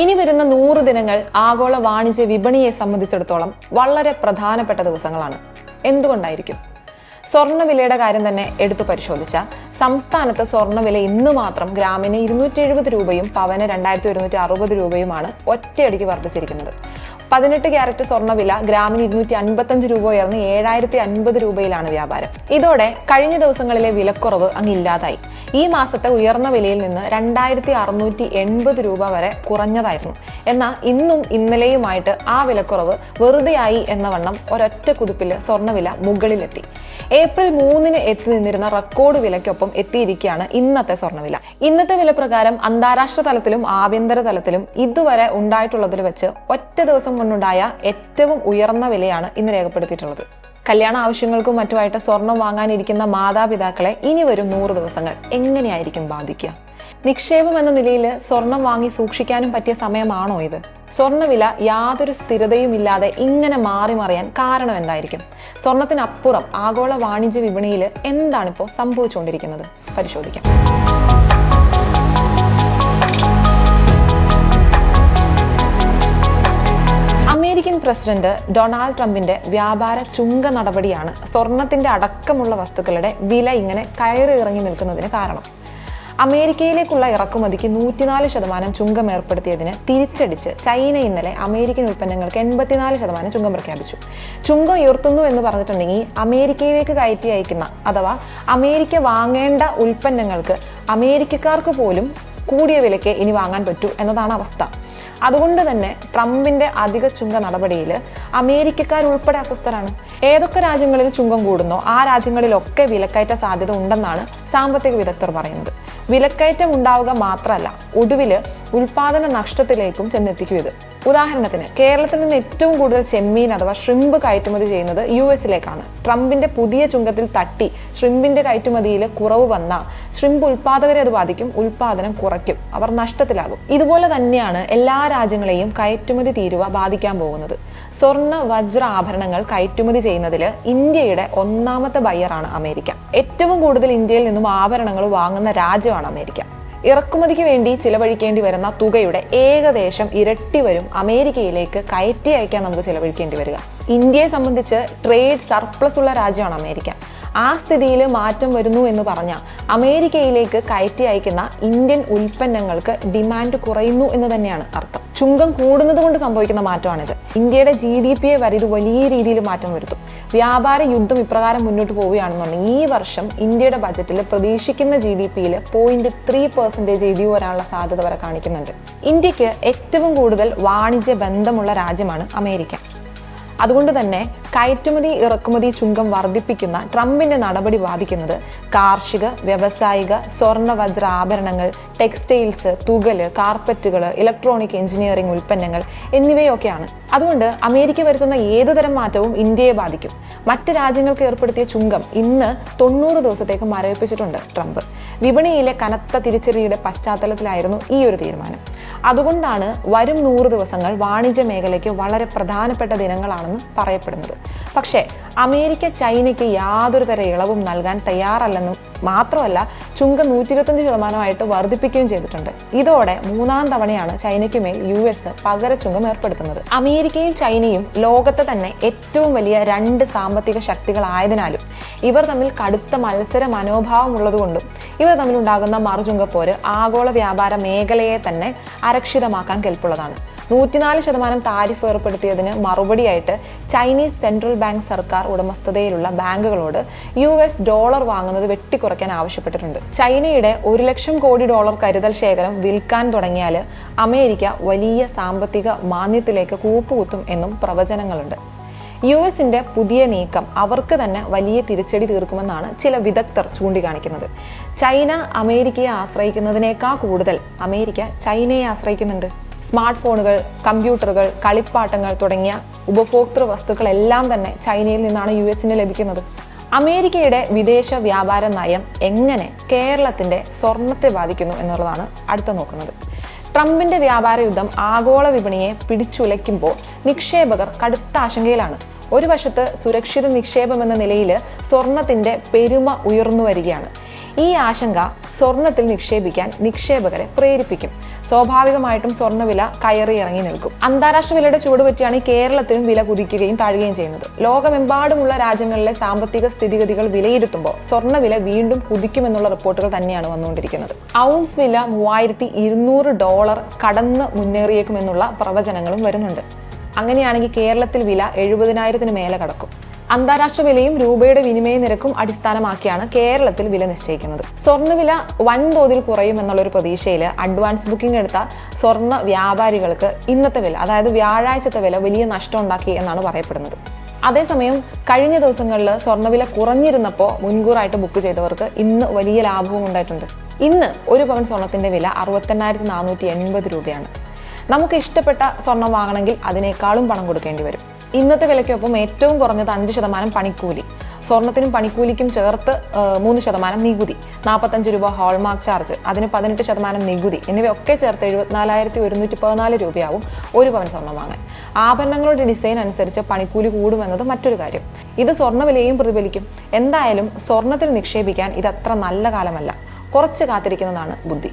ഇനി വരുന്ന നൂറ് ദിനങ്ങൾ ആഗോള വാണിജ്യ വിപണിയെ സംബന്ധിച്ചിടത്തോളം വളരെ പ്രധാനപ്പെട്ട ദിവസങ്ങളാണ്. എന്തുകൊണ്ടായിരിക്കും? സ്വർണവിലയുടെ കാര്യം തന്നെ എടുത്തു പരിശോധിച്ച സംസ്ഥാനത്ത് സ്വർണവില ഇന്ന് മാത്രം ഗ്രാമിന് ഇരുന്നൂറ്റി എഴുപത് രൂപയും പവന് രണ്ടായിരത്തി ഒരുന്നൂറ്റി അറുപത് രൂപയുമാണ് ഒറ്റയടിക്ക് വർദ്ധിച്ചിരിക്കുന്നത്. പതിനെട്ട് ക്യാരറ്റ് സ്വർണവില ഗ്രാമിന് ഇരുന്നൂറ്റി അൻപത്തഞ്ച് രൂപ ഉയർന്ന് ഏഴായിരത്തി അൻപത് രൂപയിലാണ് വ്യാപാരം. ഇതോടെ കഴിഞ്ഞ ദിവസങ്ങളിലെ വിലക്കുറവ് അങ്ങ് ഇല്ലാതായി. ഈ മാസത്തെ ഉയർന്ന വിലയിൽ നിന്ന് രണ്ടായിരത്തി അറുന്നൂറ്റി എൺപത് രൂപ വരെ കുറഞ്ഞതായിരുന്നു. എന്നാൽ ഇന്നും ഇന്നലെയുമായിട്ട് ആ വിലക്കുറവ് വെറുതെയായി എന്ന വണ്ണം ഒരൊറ്റ കുതിപ്പിൽ സ്വർണവില മുകളിലെത്തി. ഏപ്രിൽ മൂന്നിന് എത്തി നിന്നിരുന്ന റെക്കോർഡ് വിലയ്ക്കൊപ്പം എത്തിയിരിക്കുകയാണ് ഇന്നത്തെ സ്വർണവില. ഇന്നത്തെ വില പ്രകാരം അന്താരാഷ്ട്ര തലത്തിലും ആഭ്യന്തര തലത്തിലും ഇതുവരെ ഉണ്ടായിട്ടുള്ളതിൽ വെച്ച് ഒറ്റ ദിവസം മുന്നുണ്ടായ ഏറ്റവും ഉയർന്ന വിലയാണ് ഇന്ന് രേഖപ്പെടുത്തിയിട്ടുള്ളത്. കല്യാണ ആവശ്യങ്ങൾക്കും മറ്റുമായിട്ട് സ്വർണം വാങ്ങാനിരിക്കുന്ന മാതാപിതാക്കളെ ഇനി വരും നൂറ് ദിവസങ്ങൾ എങ്ങനെയായിരിക്കും ബാധിക്കുക? നിക്ഷേപം എന്ന നിലയിൽ സ്വർണം വാങ്ങി സൂക്ഷിക്കാനും പറ്റിയ സമയമാണോ ഇത്? സ്വർണവില യാതൊരു സ്ഥിരതയും ഇല്ലാതെ ഇങ്ങനെ മാറി മറിയാൻ കാരണം എന്തായിരിക്കും? സ്വർണത്തിനപ്പുറം ആഗോള വാണിജ്യ വിപണിയിൽ എന്താണിപ്പോൾ സംഭവിച്ചുകൊണ്ടിരിക്കുന്നത്? പരിശോധിക്കാം. അമേരിക്കൻ പ്രസിഡന്റ് ഡൊണാൾഡ് ട്രംപിന്റെ വ്യാപാര ചുങ്ക നടപടിയാണ് സ്വർണത്തിന്റെ അടക്കമുള്ള വസ്തുക്കളുടെ വില ഇങ്ങനെ കയറി ഇറങ്ങി നിൽക്കുന്നതിന് കാരണം. അമേരിക്കയിലേക്കുള്ള ഇറക്കുമതിക്ക് നൂറ്റിനാല് ശതമാനം ചുങ്കം ഏർപ്പെടുത്തിയതിന് തിരിച്ചടിച്ച് ചൈന ഇന്നലെ അമേരിക്കൻ ഉൽപ്പന്നങ്ങൾക്ക് എൺപത്തിനാല് ശതമാനം ചുങ്കം പ്രഖ്യാപിച്ചു. ചുങ്കം ഉയർത്തുന്നു എന്ന് പറഞ്ഞിട്ടുണ്ടെങ്കിൽ അമേരിക്കയിലേക്ക് കയറ്റി അയക്കുന്ന അഥവാ അമേരിക്ക വാങ്ങേണ്ട ഉൽപ്പന്നങ്ങൾക്ക് അമേരിക്കക്കാർക്ക് പോലും കൂടിയ വിലയ്ക്ക് ഇനി വാങ്ങാൻ പറ്റൂ എന്നതാണ് അവസ്ഥ. അതുകൊണ്ട് തന്നെ ട്രംപിന്റെ അധിക ചുങ്ക നടപടിയിൽ അമേരിക്കക്കാർ ഉൾപ്പെടെ അസ്വസ്ഥരാണ്. ഏതൊക്കെ രാജ്യങ്ങളിൽ ചുങ്കം കൂടുന്നോ ആ രാജ്യങ്ങളിലൊക്കെ വിലക്കയറ്റ സാധ്യത ഉണ്ടെന്നാണ് സാമ്പത്തിക വിദഗ്ധർ പറയുന്നത്. വിലക്കയറ്റം ഉണ്ടാവുക മാത്രമല്ല ഒടുവിൽ ഉൽപാദന നഷ്ടത്തിലേക്കും ചെന്നെത്തിക്കും ഇത് ഉദാഹരണത്തിന് കേരളത്തിൽ നിന്ന് ഏറ്റവും കൂടുതൽ ചെമ്മീൻ അഥവാ ഷ്രിമ്പ് കയറ്റുമതി ചെയ്യുന്നത് യു എസിലേക്കാണ്. ട്രംപിന്റെ പുതിയ ചുങ്കത്തിൽ തട്ടി ഷ്രിമ്പിന്റെ കയറ്റുമതിയിൽ കുറവ് വന്ന ഷ്രിമ്പ് ഉൽപാദകരെ അത് ബാധിക്കും ഉൽപാദനം കുറയ്ക്കും. അവർ നഷ്ടത്തിലാകും. ഇതുപോലെ തന്നെയാണ് എല്ലാ രാജ്യങ്ങളെയും കയറ്റുമതി തീരുവ ബാധിക്കാൻ പോകുന്നത്. സ്വർണ വജ്ര ആഭരണങ്ങൾ കയറ്റുമതി ചെയ്യുന്നതിൽ ഇന്ത്യയുടെ ഒന്നാമത്തെ ബയ്യറാണ് അമേരിക്ക. ഏറ്റവും കൂടുതൽ ഇന്ത്യയിൽ നിന്നും ആഭരണങ്ങൾ വാങ്ങുന്ന രാജ്യമാണ് അമേരിക്ക. ഇറക്കുമതിക്ക് വേണ്ടി ചിലവഴിക്കേണ്ടി വരുന്ന തുകയുടെ ഏകദേശം ഇരട്ടി വരും. അമേരിക്കയിലേക്ക് കയറ്റി അയക്കാൻ നമുക്ക് ചിലവഴിക്കേണ്ടി വരിക. ഇന്ത്യയെ സംബന്ധിച്ച് ട്രേഡ് സർപ്ലസ് ഉള്ള രാജ്യമാണ് അമേരിക്ക. ആ സ്ഥിതിയിൽ മാറ്റം വരുന്നു എന്ന് പറഞ്ഞാൽ അമേരിക്കയിലേക്ക് കയറ്റി അയക്കുന്ന ഇന്ത്യൻ ഉൽപ്പന്നങ്ങൾക്ക് ഡിമാൻഡ് കുറയുന്നു എന്ന് തന്നെയാണ് അർത്ഥം. ചുങ്കം കൂടുന്നത് കൊണ്ട് സംഭവിക്കുന്ന മാറ്റമാണിത്. ഇന്ത്യയുടെ ജി ഡി പിയെ വരെ ഇത് വലിയ രീതിയിൽ മാറ്റം വരുത്തും. വ്യാപാര യുദ്ധം ഇപ്രകാരം മുന്നോട്ട് പോവുകയാണെന്നുണ്ടെങ്കിൽ ഈ വർഷം ഇന്ത്യയുടെ ബജറ്റിൽ പ്രതീക്ഷിക്കുന്ന ജി ഡി പിയിൽ പോയിന്റ് ത്രീ പെർസെന്റേജ് ഇടിവ് വരാനുള്ള സാധ്യത വരെ കാണിക്കുന്നുണ്ട്. ഇന്ത്യയ്ക്ക് ഏറ്റവും കൂടുതൽ വാണിജ്യ ബന്ധമുള്ള രാജ്യമാണ് അമേരിക്ക. അതുകൊണ്ട് തന്നെ കയറ്റുമതി ഇറക്കുമതി ചുങ്കം വർദ്ധിപ്പിക്കുന്ന ട്രംപിന്റെ നടപടി ബാധിക്കുന്നത് കാർഷിക വ്യവസായിക സ്വർണ വജ്ര ആഭരണങ്ങൾ ടെക്സ്റ്റൈൽസ് തുകൽ കാർപ്പറ്റുകൾ ഇലക്ട്രോണിക് എഞ്ചിനീയറിംഗ് ഉൽപ്പന്നങ്ങൾ എന്നിവയൊക്കെയാണ്. അതുകൊണ്ട് അമേരിക്ക വരുത്തുന്ന ഏതുതരം മാറ്റവും ഇന്ത്യയെ ബാധിക്കും. മറ്റ് രാജ്യങ്ങൾക്ക് ഏർപ്പെടുത്തിയ ചുങ്കം ഇന്ന് തൊണ്ണൂറ് ദിവസത്തേക്ക് മരവിപ്പിച്ചിട്ടുണ്ട് ട്രംപ്. വിപണിയിലെ കനത്ത തിരിച്ചടിയുടെ പശ്ചാത്തലത്തിലായിരുന്നു ഈ ഒരു തീരുമാനം. അതുകൊണ്ടാണ് വരും നൂറ് ദിവസങ്ങൾ വാണിജ്യ മേഖലയ്ക്ക് വളരെ പ്രധാനപ്പെട്ട ദിനങ്ങളാണെന്ന് പറയപ്പെടുന്നത്. പക്ഷേ അമേരിക്ക ചൈനയ്ക്ക് യാതൊരു തര ഇളവും നൽകാൻ തയ്യാറല്ലെന്നും മാത്രമല്ല ചുങ്കം നൂറ്റി ഇരുപത്തഞ്ച് ശതമാനമായിട്ട് വർദ്ധിപ്പിക്കുകയും ചെയ്തിട്ടുണ്ട്. ഇതോടെ മൂന്നാം തവണയാണ് ചൈനയ്ക്ക് മേൽ യു എസ് പകര ചുങ്കം ഏർപ്പെടുത്തുന്നത്. അമേരിക്കയും ചൈനയും ലോകത്തെ തന്നെ ഏറ്റവും വലിയ രണ്ട് സാമ്പത്തിക ശക്തികളായതിനാലും ഇവർ തമ്മിൽ കടുത്ത മത്സര മനോഭാവം ഉള്ളതുകൊണ്ടും ഇവർ തമ്മിലുണ്ടാകുന്ന മറുചുങ്കപ്പോര് ആഗോള വ്യാപാര മേഖലയെ തന്നെ അരക്ഷിതമാക്കാൻ കെൽപ്പുള്ളതാണ്. നൂറ്റിനാല് ശതമാനം താരിഫ് ഏർപ്പെടുത്തിയതിന് മറുപടിയായിട്ട് ചൈനീസ് സെൻട്രൽ ബാങ്ക് സർക്കാർ ഉടമസ്ഥതയിലുള്ള ബാങ്കുകളോട് യു എസ് ഡോളർ വാങ്ങുന്നത് വെട്ടിക്കുറയ്ക്കാൻ ആവശ്യപ്പെട്ടിട്ടുണ്ട്. ചൈനയുടെ ഒരു ലക്ഷം കോടി ഡോളർ കരുതൽ ശേഖരം വിൽക്കാൻ തുടങ്ങിയാൽ അമേരിക്ക വലിയ സാമ്പത്തിക മാന്ദ്യത്തിലേക്ക് കൂപ്പുകുത്തും എന്നും പ്രവചനങ്ങളുണ്ട്. യു എസിന്റെ പുതിയ നീക്കം അവർക്ക് തന്നെ വലിയ തിരിച്ചടി തീർക്കുമെന്നാണ് ചില വിദഗ്ധർ ചൂണ്ടിക്കാണിക്കുന്നത്. ചൈന അമേരിക്കയെ ആശ്രയിക്കുന്നതിനേക്കാൾ കൂടുതൽ അമേരിക്ക ചൈനയെ ആശ്രയിക്കുന്നുണ്ട്. സ്മാർട്ട് ഫോണുകൾ കമ്പ്യൂട്ടറുകൾ കളിപ്പാട്ടങ്ങൾ തുടങ്ങിയ ഉപഭോക്തൃ വസ്തുക്കളെല്ലാം തന്നെ ചൈനയിൽ നിന്നാണ് യു എസിന് ലഭിക്കുന്നത്. അമേരിക്കയുടെ വിദേശ വ്യാപാര നയം എങ്ങനെ കേരളത്തിന്റെ സ്വർണത്തെ ബാധിക്കുന്നു എന്നുള്ളതാണ് അടുത്ത നോക്കുന്നത്. ട്രംപിന്റെ വ്യാപാര യുദ്ധം ആഗോള വിപണിയെ പിടിച്ചുലയ്ക്കുമ്പോൾ നിക്ഷേപകർ കടുത്ത ആശങ്കയിലാണ്. ഒരു വശത്ത് സുരക്ഷിത നിക്ഷേപം എന്ന നിലയിൽ സ്വർണത്തിന്റെ പെരുമ ഉയർന്നു വരികയാണ്. ഈ ആശങ്ക സ്വർണത്തിൽ നിക്ഷേപിക്കാൻ നിക്ഷേപകരെ പ്രേരിപ്പിക്കും. സ്വാഭാവികമായിട്ടും സ്വർണവില കയറി ഇറങ്ങി നിൽക്കും. അന്താരാഷ്ട്ര വിലയുടെ ചൂട് പറ്റിയാണ് കേരളത്തിലും വില കുതിക്കുകയും താഴുകയും ചെയ്യുന്നത്. ലോകമെമ്പാടുമുള്ള രാജ്യങ്ങളിലെ സാമ്പത്തിക സ്ഥിതിഗതികൾ വിലയിരുത്തുമ്പോൾ സ്വർണവില വീണ്ടും കുതിക്കുമെന്നുള്ള റിപ്പോർട്ടുകൾ തന്നെയാണ് വന്നുകൊണ്ടിരിക്കുന്നത്. ഔൺസ് വില മൂവായിരത്തി ഇരുന്നൂറ് ഡോളർ കടന്ന് മുന്നേറിയേക്കുമെന്നുള്ള പ്രവചനങ്ങളും വരുന്നുണ്ട്. അങ്ങനെയാണെങ്കിൽ കേരളത്തിൽ വില എഴുപതിനായിരത്തിന് മേലെ കടക്കും. അന്താരാഷ്ട്ര വിലയും രൂപയുടെ വിനിമയ നിരക്കും അടിസ്ഥാനമാക്കിയാണ് കേരളത്തിൽ വില നിശ്ചയിക്കുന്നത്. സ്വർണവില വൻതോതിൽ കുറയും എന്നുള്ള കുറയുമെന്നുള്ളൊരു പ്രതീക്ഷയിൽ അഡ്വാൻസ് ബുക്കിംഗ് എടുത്ത സ്വർണ വ്യാപാരികൾക്ക് ഇന്നത്തെ വില അതായത് വ്യാഴാഴ്ചത്തെ വില വലിയ നഷ്ടം ഉണ്ടാക്കി എന്നാണ് പറയപ്പെടുന്നത്. അതേസമയം കഴിഞ്ഞ ദിവസങ്ങളിൽ സ്വർണവില കുറഞ്ഞിരുന്നപ്പോൾ മുൻകൂറായിട്ട് ബുക്ക് ചെയ്തവർക്ക് ഇന്ന് വലിയ ലാഭവും ഉണ്ടായിട്ടുണ്ട്. ഇന്ന് ഒരു പവൻ സ്വർണത്തിന്റെ വില അറുപത്തെണ്ണായിരത്തി നാനൂറ്റി എൺപത് രൂപയാണ്. നമുക്ക് ഇഷ്ടപ്പെട്ട സ്വർണം വാങ്ങണമെങ്കിൽ അതിനേക്കാളും പണം കൊടുക്കേണ്ടി വരും. ഇന്നത്തെ വിലയ്ക്കൊപ്പം ഏറ്റവും കുറഞ്ഞത് അഞ്ച് ശതമാനം പണിക്കൂലി. സ്വർണത്തിനും പണിക്കൂലിക്കും ചേർത്ത് മൂന്ന് ശതമാനം നികുതി. നാൽപ്പത്തഞ്ച് രൂപ ഹോൾമാർക്ക് ചാർജ് അതിന് പതിനെട്ട് ശതമാനം നികുതി. എന്നിവയൊക്കെ ചേർത്ത് എഴുപത്തിനാലായിരത്തി ഒരുന്നൂറ്റി പതിനാല് രൂപയാവും ഒരു പവൻ സ്വർണം വാങ്ങാൻ. ആഭരണങ്ങളുടെ ഡിസൈൻ അനുസരിച്ച് പണിക്കൂലി കൂടുമെന്നത് മറ്റൊരു കാര്യം. ഇത് സ്വർണവിലയും പ്രതിഫലിക്കും. എന്തായാലും സ്വർണത്തിൽ നിക്ഷേപിക്കാൻ ഇത് അത്ര നല്ല കാലമല്ല. കുറച്ച് കാത്തിരിക്കുന്നതാണ് ബുദ്ധി.